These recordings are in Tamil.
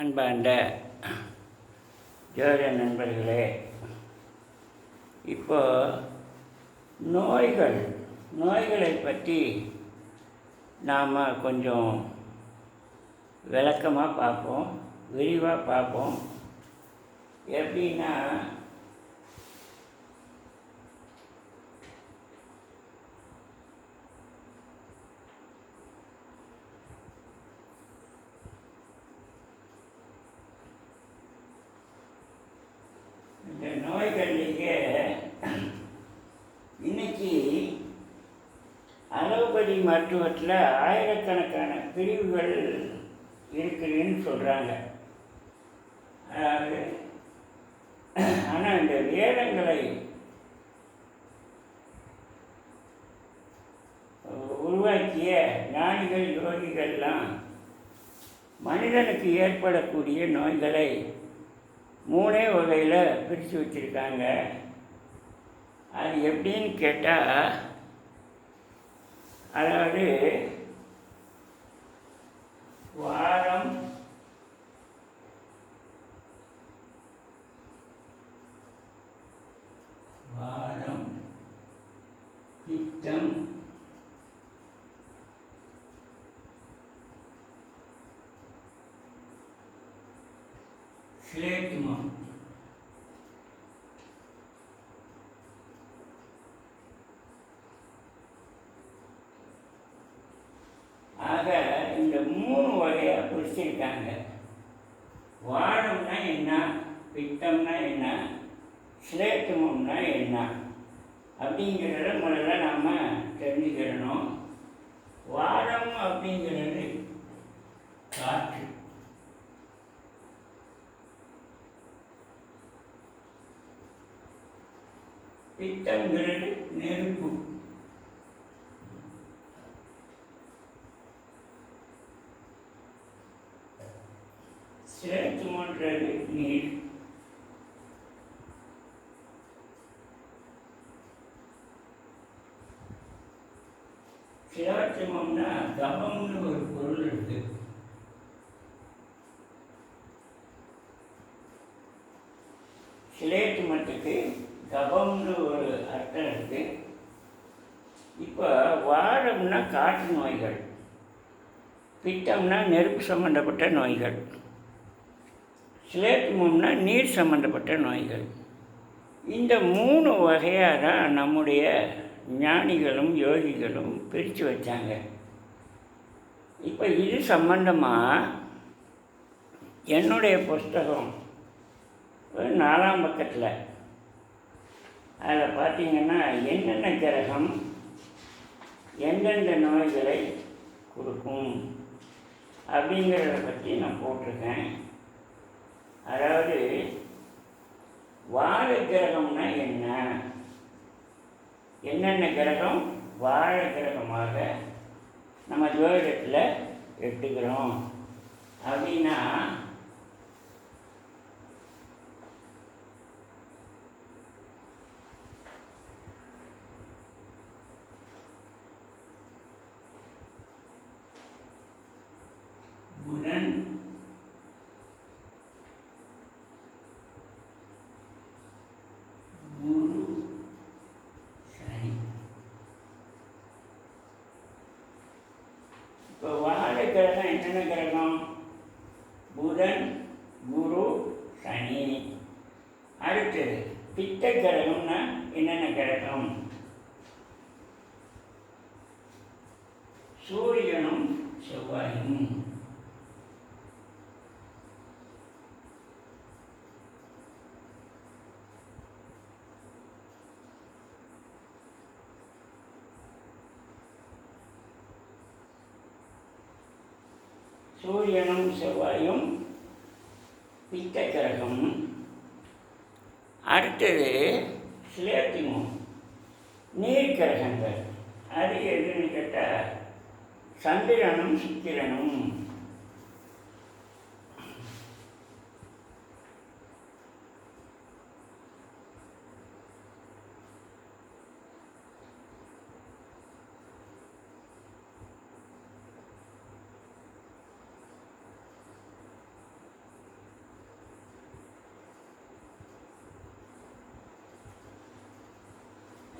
அன்பார்ந்த ஜோதிட நண்பர்களே இப்போ நோய்கள் நோய்களை பற்றி நாம் கொஞ்சம் விளக்கமாக பார்ப்போம் விரிவாக பார்ப்போம். எப்படின்னா மருத்துவத்தில் ஆயிரக்கணக்கான பிரிவுகள் இருக்குதுன்னு சொல்கிறாங்க ஆனால் இந்த வேதங்களை உருவாக்கிய ஞானிகள் யோகிகள்லாம் மனிதனுக்கு ஏற்படக்கூடிய நோய்களை மூணே வகையில் பிரித்து வச்சுருக்காங்க. அது எப்படின்னு கேட்டால் அதாவது வாரம் வாரம் பித்தம் சிலேட்டுமம் ஆக இந்த மூணு வகையாக பிரிச்சிருக்காங்க வாழம்னா என்ன? பித்தம்னா என்ன? சிலேட்டுமம்னா என்ன? அப்படிங்கிறத முதல்ல நம்ம தெரிஞ்சுக்கிறணும் வாழம் அப்படிங்கிறது காற்று. பித்தங்கிறது நெருப்பு. சிரத்துமன்றது நீர் சிராட்சமம்னா தபம்னு ஒரு பொருள் இருக்கு. சிலேட்டு மட்டுக்கு தபம்னு ஒரு அர்த்தம் இருக்கு. இப்போ வாழம்னா காற்று நோய்கள் பித்தம்னா நெருப்பு சம்பந்தப்பட்ட நோய்கள். சிலேட்டுமம்னா நீர் சம்பந்தப்பட்ட நோய்கள். இந்த மூணு வகையாக தான் நம்முடைய ஞானிகளும் யோகிகளும் பிரித்து வச்சாங்க. இப்போ இது சம்பந்தமாக என்னுடைய புஸ்தகம் ஒரு நாலாம் பக்கத்தில். அதில் பார்த்தீங்கன்னா என்னென்ன கிரகம் எந்தெந்த நோய்களை கொடுக்கும் அப்படிங்கிறத பற்றி நான் போட்டிருக்கேன். அதாவது வாழ கிரகம்னா என்ன? என்னென்ன கிரகம்? வாழ கிரகமாக நம்ம ஜோதிடத்தில் எடுத்துக்கிறோம். அப்படின்னா புதன் குரு சனி இப்போ வாழ கிரகம் என்னென்ன கிரகம் புதன் குரு சனி அடுத்தது பித்த கிரகம்னா என்னென்ன கிரகம் சூரியனும் செவ்வாயும் சூரியனும் செவ்வாயும் பித்த கிரகம். அடுத்தது சிலேத்திமம் நீர் கிரகங்கள். அது எதுன்னு கேட்டால் சந்திரனும் சுக்கிரனும்.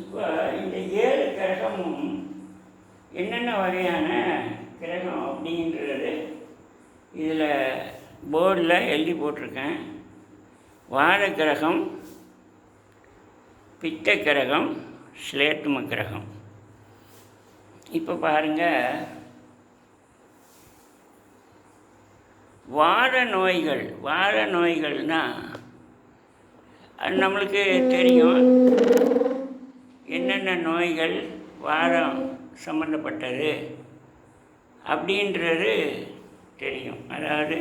இப்போ இந்த ஏழு கிரகமும் என்னென்ன வகையான கிரகம் அப்படின்றது இதில் போர்டில் எழுதி போட்டிருக்கேன். வார கிரகம் பித்த கிரகம் ஸ்லேட்டும கிரகம். இப்போ பாருங்கள் வார நோய்கள் வார நோய்கள்னால் நம்மளுக்கு தெரியும். என்னென்ன நோய்கள் வாரம் சம்மந்தப்பட்டது அப்படின்றது தெரியும். அதாவது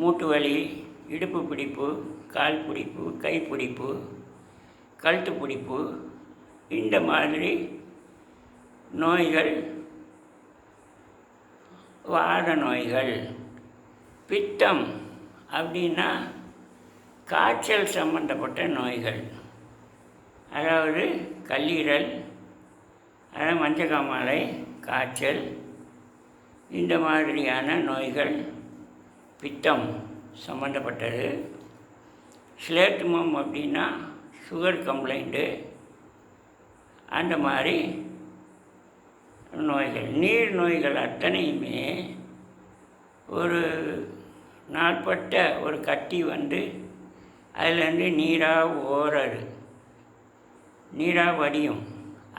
மூட்டு வலி இடுப்பு பிடிப்பு கால் பிடிப்பு கை பிடிப்பு கழுத்து பிடிப்பு இந்த மாதிரி நோய்கள் வார நோய்கள் பித்தம் அப்படின்னா காய்ச்சல் சம்பந்தப்பட்ட நோய்கள். அதாவது கல்லீரல் அதாவது மஞ்சக்காமாலை காய்ச்சல் இந்த மாதிரியான நோய்கள் பித்தம் சம்மந்தப்பட்டது ஸ்லேட்மம் அப்படின்னா சுகர் கம்ப்ளைண்ட்டு அந்த மாதிரி நோய்கள் நீர் நோய்கள் அத்தனையுமே ஒரு நாட்பட்ட ஒரு கட்டி வந்து அதுலேருந்து நீராக ஓரது நீராக வடியும்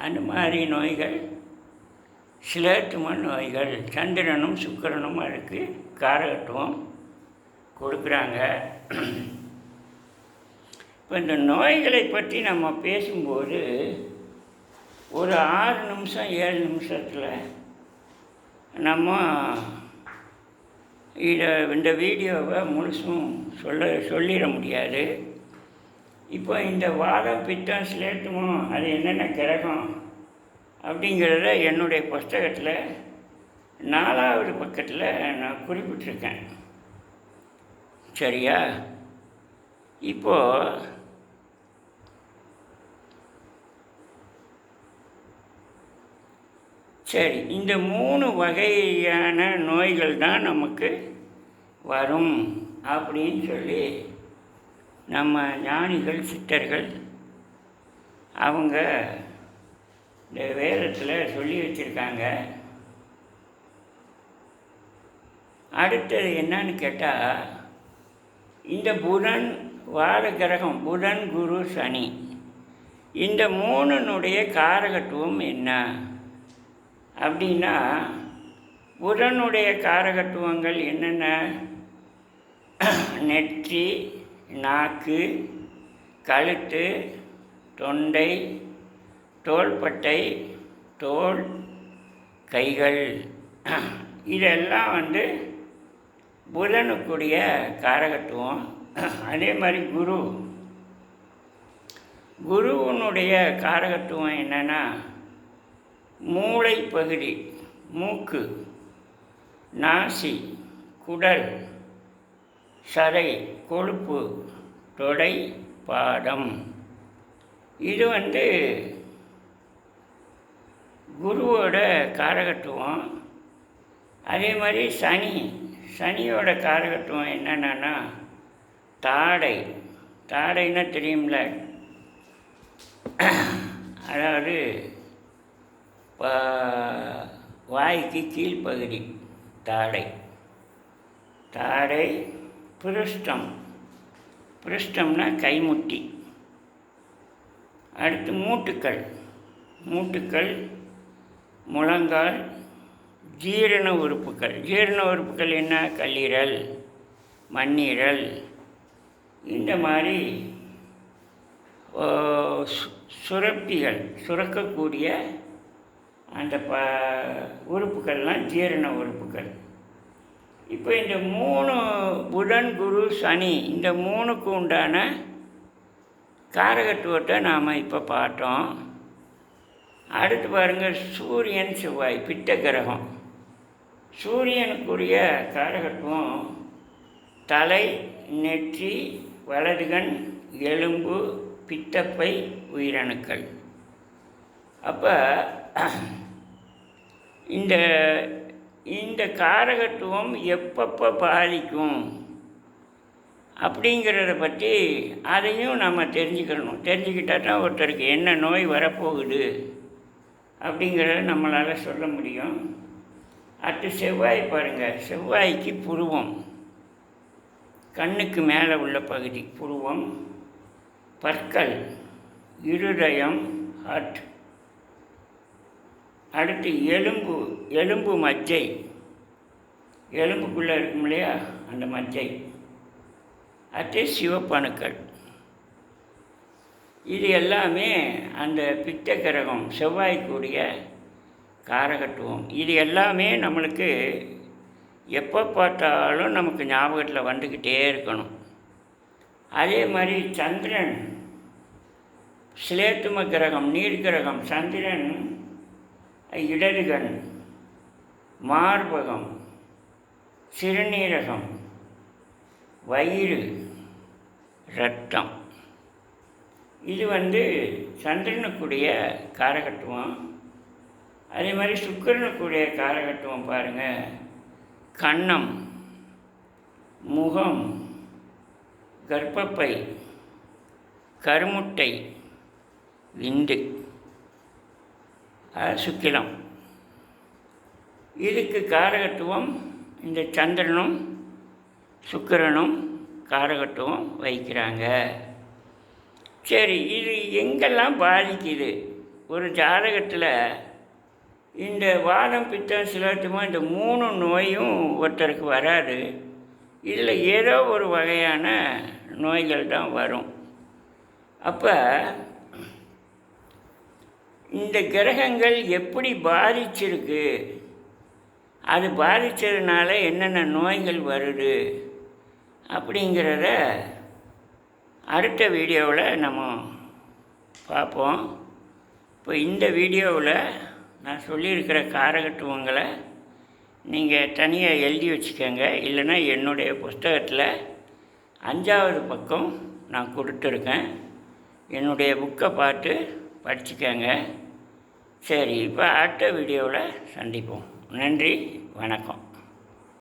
அந்த மாதிரி நோய்கள் சிலேட்டும நோய்கள் சந்திரனும் சுக்கிரனும் அதுக்கு காரகத்துவம் கொடுக்குறாங்க. இப்போ இந்த நோய்களை பற்றி நம்ம பேசும்போது ஒரு ஆறு நிமிஷம் ஏழு நிமிஷத்தில் நம்ம இதை இந்த வீடியோவை முழுசும் சொல்ல சொல்லிட முடியாது. இப்போ இந்த வாதம் பித்தம் சிலேட்டுமோ அது என்னென்ன கிரகம் அப்படிங்கிறத என்னுடைய புஸ்தகத்தில் நாலாவது பக்கத்தில் நான் குறிப்பிட்டிருக்கேன். சரியா? இப்போது சரி இந்த மூணு வகையான நோய்கள் தான் நமக்கு வரும் அப்படின்னு சொல்லி நம்ம ஞானிகள் சித்தர்கள் அவங்க இந்த வேதத்தில் சொல்லி வச்சுருக்காங்க. அடுத்தது என்னன்னு கேட்டால் இந்த புதன் வார கிரகம் புதன் குரு சனி இந்த மூணுனுடைய காரகத்துவம் என்ன? அப்படின்னா புதனுடைய காரகத்துவங்கள் என்னென்ன? நெற்றி நாக்கு கழுத்து தொண்டை தோள்பட்டை தோல் கைகள். இதெல்லாம் வந்து புதனுக்குரிய காரகத்துவம். அதே மாதிரி குரு. குருவனுடைய காரகத்துவம் என்னென்னா மூளை பகுதி மூக்கு நாசி குடல். சதை கொழுப்பு தொடை பாதம் இது வந்து குருவோட காரகத்துவம். அதே மாதிரி சனி சனியோட காரகத்துவம் என்னென்னா தாடை. தாடைன்னா தெரியும்ல. அதாவது வாய்க்கு கீழ்ப்பகுதி தாடை. தாடை பிருஷ்டம். பிருஷ்டம்னா கைமுட்டி. அடுத்து மூட்டுக்கள். மூட்டுக்கள் முழங்கால் ஜீரண உறுப்புகள் ஜீரண உறுப்புகள் என்ன? கல்லீரல் மண்ணீரல். இந்த மாதிரி சுரப்பிகள் சுரக்கக்கூடிய அந்த ப உறுப்புகள்லாம் ஜீரண உறுப்புகள். இப்போ இந்த மூணு புதன் குரு சனி இந்த மூணுக்கு உண்டான காரகத்துவத்தை நாம் இப்போ பார்த்தோம். அடுத்து பாருங்கள் சூரியன் செவ்வாய் பித்த கிரகம். சூரியனுக்குரிய காரகத்துவம் தலை நெற்றி வலதுகண் எலும்பு பித்தப்பை உயிரணுக்கள். அப்போ இந்த இந்த காரகத்துவம் எப்பப்போ பாதிக்கும்? அப்படிங்கிறத பற்றி அதையும் நம்ம தெரிஞ்சுக்கணும். தெரிஞ்சுக்கிட்டா தான் ஒருத்தருக்கு என்ன நோய் வரப்போகுது அப்படிங்கிறத நம்மளால் சொல்ல முடியும். அடுத்து செவ்வாய் பாருங்கள் செவ்வாய்க்கு புருவம். கண்ணுக்கு மேலே உள்ள பகுதி புருவம். பற்கள் இருதயம் ஹார்ட் அடுத்து எலும்பு எலும்பு மஜ்ஜை. எலும்புக்குள்ளே இருக்கும் இல்லையா? அந்த மஜ்ஜை. அடுத்து சிவப்பணுக்கள். இது எல்லாமே அந்த பித்த கிரகம் செவ்வாய்க்குரிய காரகத்துவம். இது எல்லாமே நம்மளுக்கு எப்போ பார்த்தாலும் நமக்கு ஞாபகத்தில் வந்துக்கிட்டே இருக்கணும். அதே மாதிரி சந்திரன் சிலேத்தும கிரகம் நீர் கிரகம் சந்திரன் இடதுகண் மார்பகம் சிறுநீரகம் வயிறு ரத்தம் இது வந்து சந்திரனுக்குரிய காரகத்துவம். அதே மாதிரி சுக்கரனுக்குரிய காரகத்துவம் பாருங்கள் கன்னம் முகம் கர்ப்பப்பை கருமுட்டை விந்து சுக்கிரம் இதுக்கு காரகத்துவம் இந்த சந்திரனும் சுக்கிரனும் காரகத்துவம் வைக்கிறாங்க சரி இது எங்கெல்லாம் பாதிக்குது? ஒரு ஜாதகத்தில் இந்த வாதம் பித்தம் சிலத்துமா இந்த மூணு நோயும் ஒருத்தருக்கு வராது. இதில் ஏதோ ஒரு வகையான நோய்கள் தான் வரும். அப்போ இந்த கிரகங்கள் எப்படி பாதிச்சிருக்கு? அது பாதித்ததுனால என்னென்ன நோய்கள் வருது? அப்படிங்கிறத அடுத்த வீடியோவில் நம்ம பார்ப்போம். இப்போ இந்த வீடியோவில் நான் சொல்லியிருக்கிற காரகத்துவங்களை நீங்கள் தனியாக எழுதி வச்சுக்கோங்க. இல்லைன்னா என்னுடைய புஸ்தகத்தில் அஞ்சாவது பக்கம் நான் கொடுத்துருக்கேன். என்னுடைய புக்கை பார்த்து படிச்சுக்கோங்க. சரி இப்போ அடுத்த வீடியோவில் சந்திப்போம். நன்றி வணக்கம்.